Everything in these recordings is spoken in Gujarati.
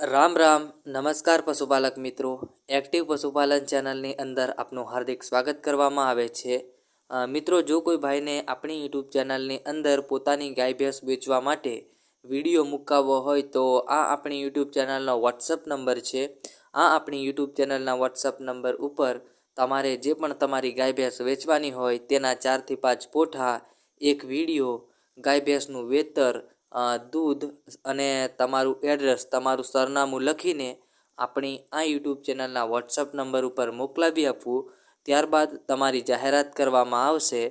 રામ રામ, નમસ્કાર પશુપાલક મિત્રો. એક્ટિવ પશુપાલન ચેનલની અંદર આપનું હાર્દિક સ્વાગત કરવામાં આવે છે. મિત્રો, જો કોઈ ભાઈને આપણી યુટ્યુબ ચેનલની અંદર પોતાની ગાય ભેંસ વેચવા માટે વીડિયો મુકાવવો હોય તો આ આપણી યુટ્યુબ ચેનલનો વોટ્સઅપ નંબર છે. આ આપણી યુટ્યુબ ચેનલના વોટ્સઅપ નંબર ઉપર તમારે જે પણ તમારી ગાય ભેંસ વેચવાની હોય તેના ચારથી પાંચ પોઠા એક વીડિયો ગાય ભેંસનું વેતર દૂધ અને તમારું એડ્રેસ તમારું સરનામું લખીને આપણી આ યુટ્યુબ ચેનલના વોટ્સઅપ નંબર ઉપર મોકલાવી આપવું. ત્યારબાદ તમારી જાહેરાત કરવામાં આવશે.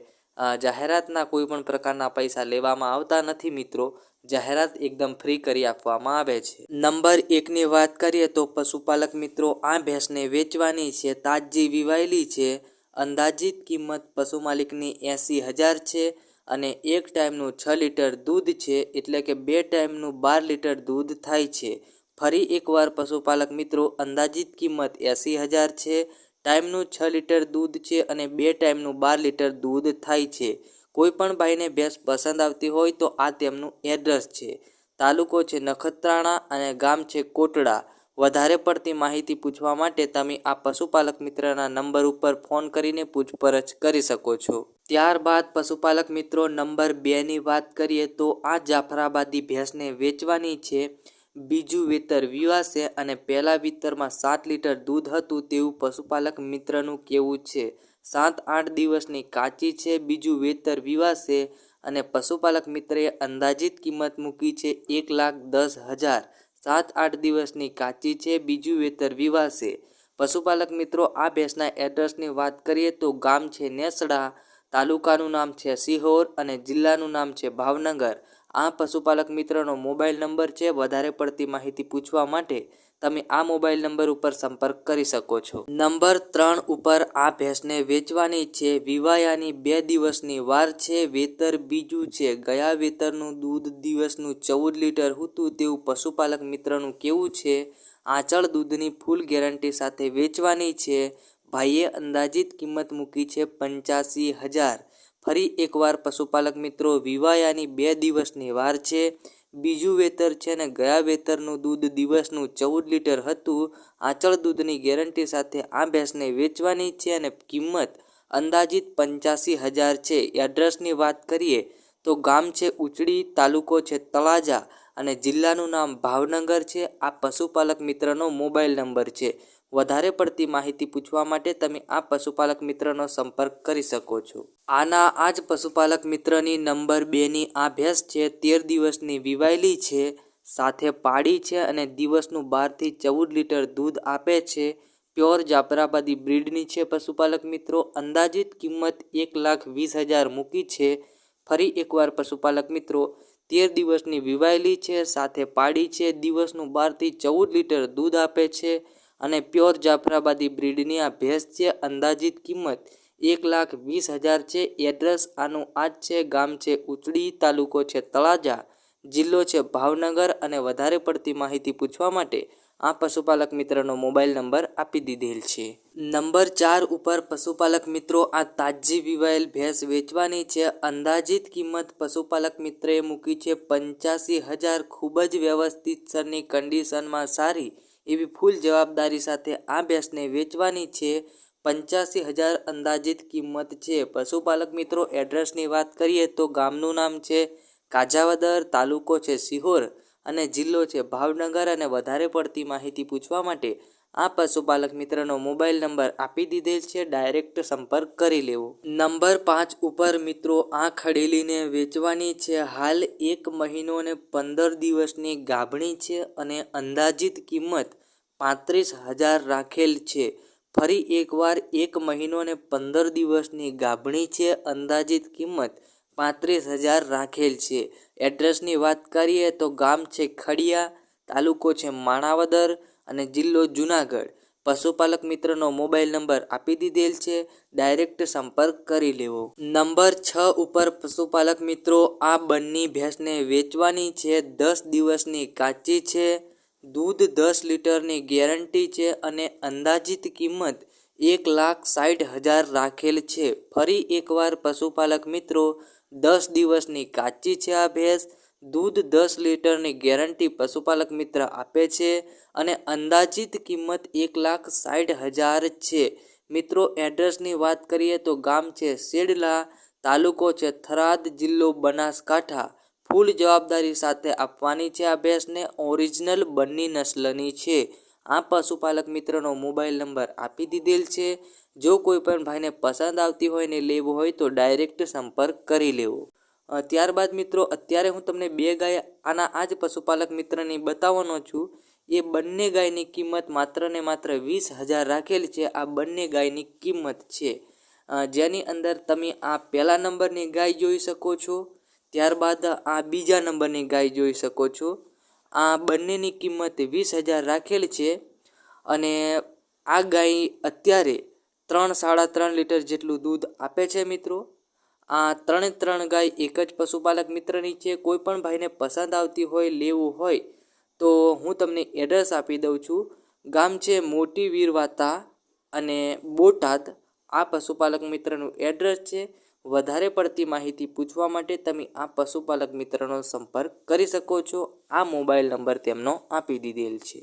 જાહેરાતના કોઈ પણ પ્રકારના પૈસા લેવામાં આવતા નથી મિત્રો. જાહેરાત એકદમ ફ્રી કરી આપવામાં આવે છે. નંબર એકની વાત કરીએ તો પશુપાલક મિત્રો, આ ભેંસને વેચવાની છે, તાજી વિવાયેલી છે. અંદાજિત કિંમત પશુ માલિકની એંસી હજાર છે. અને એક ટાઈમનું છ લીટર દૂધ છે એટલે કે બે ટાઈમનું બાર લીટર દૂધ થાય છે. ફરી એકવાર પશુપાલક મિત્રો, અંદાજિત કિંમત એંસી હજાર છે, ટાઈમનું છ લીટર દૂધ છે અને બે ટાઈમનું બાર લીટર દૂધ થાય છે. કોઈ પણ ભાઈને ભેંસ પસંદ આવતી હોય તો આ તેમનું એડ્રેસ છે. તાલુકો છે નખત્રાણા અને ગામ છે કોટડા. વધારે પડતી માહિતી પૂછવા માટે તમે આ પશુપાલક મિત્રના નંબર ઉપર ફોન કરીને પૂછપરછ કરી શકો છો. ત્યારબાદ પશુપાલક મિત્રો નંબર બેની વાત કરીએ તો આ જાફરાબાદી ભેંસને વેચવાની છે. બીજું વેતર વિવાશે અને પહેલાં વિતરમાં સાત લીટર દૂધ હતું તેવું પશુપાલક મિત્રનું કહેવું છે. સાત આઠ દિવસની કાચી છે, બીજું વેતર વિવાશે અને પશુપાલક મિત્રએ અંદાજિત કિંમત મૂકી છે એક લાખ દસ હજાર. સાત આઠ દિવસની કાચી છે, બીજું વેતર વિવાશે. પશુપાલક મિત્રો, આ ભેંસના એડ્રેસની વાત કરીએ તો ગામ છે નેસડા. તાલુકાનું નામ છે સિહોર અને જિલ્લાનું નામ છે ભાવનગર. આ પશુપાલક મિત્રનો મોબાઈલ નંબર છે. વધારે પડતી માહિતી પૂછવા માટે તમે આ મોબાઈલ નંબર ઉપર સંપર્ક કરી શકો છો. નંબર ત્રણ ઉપર આ ભેંસને વેચવાની છે. વિવાયાની બે દિવસની વાર છે. વેતર બીજું છે. ગયા વેતરનું દૂધ દિવસનું ચૌદ લીટર હતું તેવું પશુપાલક મિત્રનું કેવું છે. આંચળ દૂધની ફૂલ ગેરંટી સાથે વેચવાની છે. ભાઈએ અંદાજિત કિંમત મૂકી છે પંચ્યાસી હજાર. ફરી એકવાર પશુપાલક મિત્રો, વિવાયાની બે દિવસની વાર છે. બીજું વેતર છે ને ગયા વેતરનું દૂધ દિવસનું ચૌદ લીટર હતું. આંચળ દૂધની ગેરંટી સાથે આ ભેંસને વેચવાની છે અને કિંમત અંદાજિત પંચ્યાસી હજાર છે. એડ્રેસની વાત કરીએ તો ગામ છે ઉચડી, તાલુકો છે તળાજા અને જિલ્લાનું નામ ભાવનગર છે. આ પશુપાલક મિત્રનો મોબાઈલ નંબર છે. વધારે પડતી માહિતી પૂછવા માટે તમે આ પશુપાલક મિત્રનો સંપર્ક કરી શકો છો. આના આ જ પશુપાલક મિત્રની નંબર બેની આ ભેંસ છે, તેર દિવસની વિવાયેલી છે, સાથે પાડી છે અને દિવસનું બારથી ચૌદ લીટર દૂધ આપે છે. પ્યોર જાફરાબાદી બ્રીડની છે પશુપાલક મિત્રો, અંદાજિત કિંમત એક લાખ વીસ હજાર મૂકી છે. ફરી એકવાર પશુપાલક મિત્રો, તેર દિવસની વિવાયેલી છે, સાથે પાડી છે, દિવસનું બારથી ચૌદ લીટર દૂધ આપે છે. અને પ્યોર જાફરાબાદી બ્રીડની આ ભેંસ છે અંદાજિત કિંમત એક લાખ વીસ હજાર છે. એડ્રેસ આનું આ જ છે, ગામ છે, ઉચડી, તાલુકો છે, તળાજા, જિલ્લો છે, ભાવનગર અને વધારે પડતી માહિતી પૂછવા માટે આ પશુપાલક મિત્રનો મોબાઈલ નંબર આપી દીધેલ છે. નંબર ચાર ઉપર પશુપાલક મિત્રો, આ તાજી વિવાયેલ ભેંસ વેચવાની છે. અંદાજિત કિંમત પશુપાલક મિત્રએ મૂકી છે પંચ્યાસી હજાર. ખૂબ જ વ્યવસ્થિત સરની કન્ડિશનમાં સારી એવી ફૂલ જવાબદારી સાથે આ ભેંસને વેચવાની છે. પંચ્યાસી હજાર અંદાજિત કિંમત છે. પશુપાલક મિત્રો, એડ્રેસની વાત કરીએ તો ગામનું નામ છે કાજાવદર, તાલુકો છે સિહોર અને જિલ્લો છે ભાવનગર અને વધારે પડતી માહિતી પૂછવા માટે આ પશુપાલક મિત્રનો મોબાઈલ નંબર આપી દીધેલ છે. ડાયરેક્ટ સંપર્ક કરી લેવો. નંબર પાંચ ઉપર મિત્રો, આ ખડેલીને વેચવાની છે. હાલ એક મહિનો અને પંદર દિવસની ગાભણી છે અને અંદાજિત કિંમત પાંત્રીસ હજાર રાખેલ છે. ફરી એકવાર એક મહિનો ને પંદર દિવસની ગાભણી છે. અંદાજિત કિંમત પાંત્રીસ હજાર રાખેલ છે. એડ્રેસની વાત કરીએ તો ગામ છે ખડિયા, તાલુકો છે માણાવદર અને જિલ્લો જુનાગઢ. પશુપાલક મિત્રનો મોબાઈલ નંબર આપી દીધેલ છે. ડાયરેક્ટ સંપર્ક કરી લેવો. નંબર છ ઉપર પશુપાલક મિત્રો, આ બંને ભેંસને વેચવાની છે. દસ દિવસની કાચી છે. દૂધ દસ લીટરની ગેરંટી છે અને અંદાજિત કિંમત એક લાખ સાઠ હજાર રાખેલ છે. ફરી એકવાર પશુપાલક મિત્રો, દસ દિવસની કાચી છે આ ભેંસ. દૂધ દસ લીટરની ગેરંટી પશુપાલક મિત્ર આપે છે અને અંદાજિત કિંમત એક લાખ સાઠ હજાર છે. મિત્રો, એડ્રેસની વાત કરીએ તો ગામ છે સેડલા, તાલુકો છે થરાદ, જિલ્લો બનાસકાંઠા. ફૂલ જવાબદારી સાથે આપવાની છે આ ભેંસને. ઓરિજિનલ બંની નસ્લની છે. આ પશુપાલક મિત્રનો મોબાઈલ નંબર આપી દીધેલ છે. જો કોઈ પણ ભાઈને પસંદ આવતી હોય ને લેવું હોય તો ડાયરેક્ટ સંપર્ક કરી લેવો. ત્યારબાદ મિત્રો, અત્યારે હું તમને બે ગાય આના આ જ પશુપાલક મિત્રની બતાવવાનો છું. એ બંને ગાયની કિંમત માત્ર ને માત્ર વીસ હજાર રાખેલ છે. આ બંને ગાયની કિંમત છે. જેની અંદર તમે આ પહેલા નંબરની ગાય જોઈ શકો છો. ત્યારબાદ આ બીજા નંબરની ગાય જોઈ શકો છો. આ બંનેની કિંમત વીસ હજાર રાખેલ છે અને આ ગાય અત્યારે ત્રણ સાડા ત્રણ લીટર જેટલું દૂધ આપે છે મિત્રો. આ ત્રણે ત્રણ ગાય એક જ પશુપાલક મિત્રની છે. કોઈ પણ ભાઈને પસંદ આવતી હોય, લેવું હોય, તો હું તમને એડ્રેસ આપી દઉં છું. ગામ છે મોટી વીરવાતા અને બોટાદ. આ પશુપાલક મિત્રનું એડ્રેસ છે. વધારે પડતી માહિતી પૂછવા માટે તમે આ પશુપાલક મિત્રનો સંપર્ક કરી શકો છો. આ મોબાઈલ નંબર તેમનો આપી દીધેલ છે.